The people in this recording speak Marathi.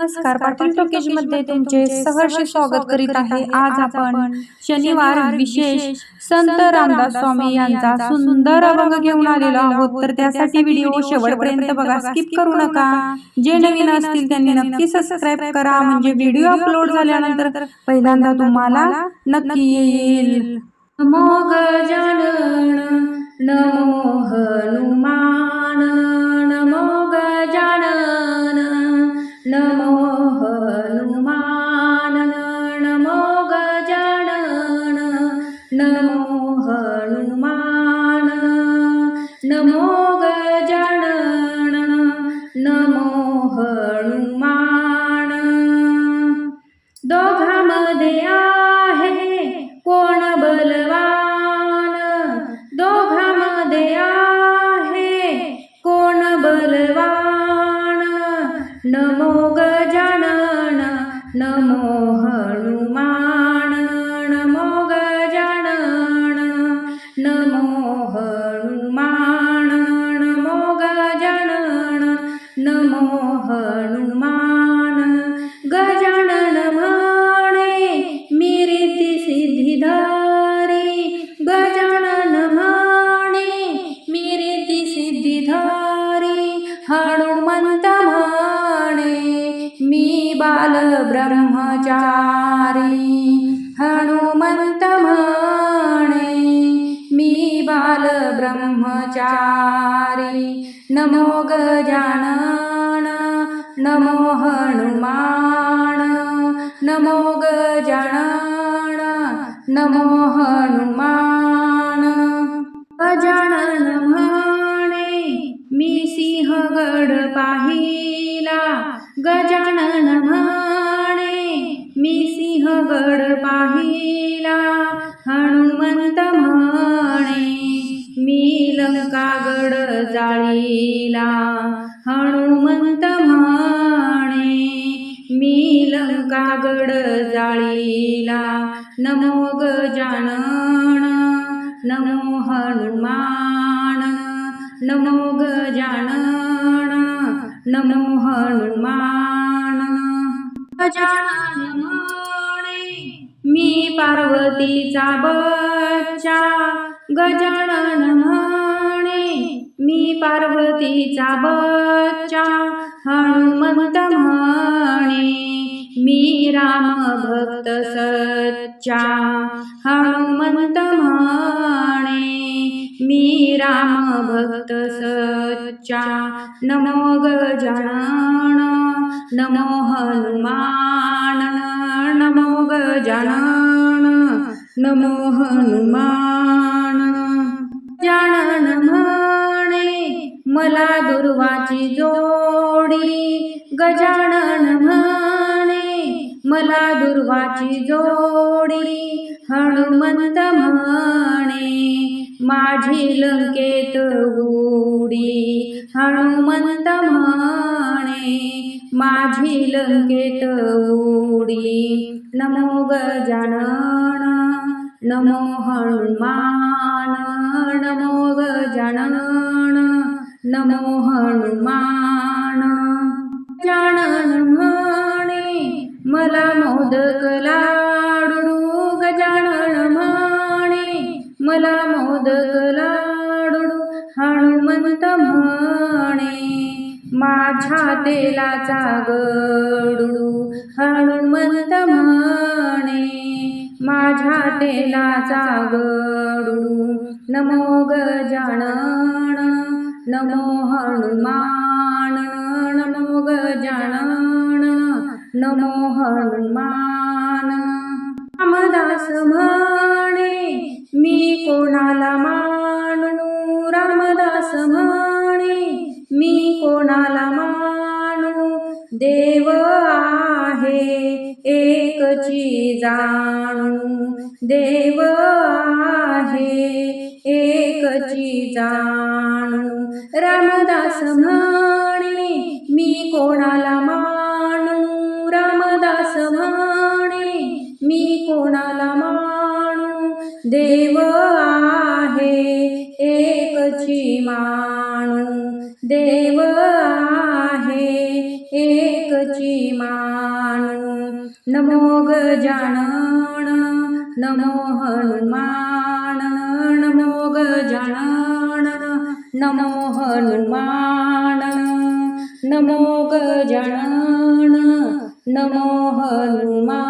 नमस्कार पाटील टॉकीजमध्ये तुमचे सहर्ष स्वागत करीत आहे. आज आपण शनिवार विशेष संत रामदास स्वामी यांचा सुंदर अभंग घेऊन आलेलो आहोत. तर त्यासाठी व्हिडिओ शेवटपर्यंत बघा स्किप करू नका. जे नवीन असतील त्यांनी नक्की सबस्क्राईब करा. म्हणजे व्हिडिओ अपलोड झाल्यानंतर पहिल्यांदा तुम्हाला नक्की येईल. नमो गजानन नमो हनुमान नमो गजानन नमो गजानन नमो हनुमान नमो गजानन नमो हनुमान नमो गजानन नमो ब्रह्मचारी हनुमंत म्हणे मी बाल ब्रह्मचारी नमो गजानन नमो हनुमान। नमो गजानन नमो हनुमान। गजानन म्हणे मी सिंहगड पाहिला। गजानन सिंहगड पाहिला. हनुमंत म्हणे मी लंकागड जाळीला. हनुमंत म्हणे मी लंकागड जाळीला. नमो गजानन नमो हनुमान नमो गजानन नमो हनुमान. गजानन मी पार्वतीचा बच्चा गजानन म्हणे मी पार्वतीचा बच्चा हनुमंत म्हणे मी राम भक्त सच्चा हनुमंत म्हणे मी राम भक्त सच्चा नमो गजानन नमो हनुमान नमो जानन नमो हनुमान. जानन म्हणे मला दुर्वाची जोडी. गजानन म्हणे मला दुर्वाची जोडी. हनुमंत म्हणे माझी लंकेत उडी हनुमंत म्हणे माझी लंकेत उडी नमो गजानन नमो हनुमान नमो गजानन नमो हनुमान. जानन म्हणे मला मोदक श्रीमंत म्हणे माझ्या तेलाचा गडू हनुमंत म्हणे माझ्या तेलाचा गडू नमो गजानन नमो हनुमान नमो गजानन नमो हनुमान. रामदास म्हणे मी कोणाला मा रामदास म्हणे मी कोणाला मानू? देव आहे एकची जाणू. देव आहे एकची जाणू. रामदास म्हणे मी कोणाला मानू? रामदास म्हणे मी कोणाला मानू? देव आहे एकची देव आहे एकची मा नमो गजानन नमो हनुमान नमो गजानन नमो हनुमान. नमो गजानन नमो हनुमान.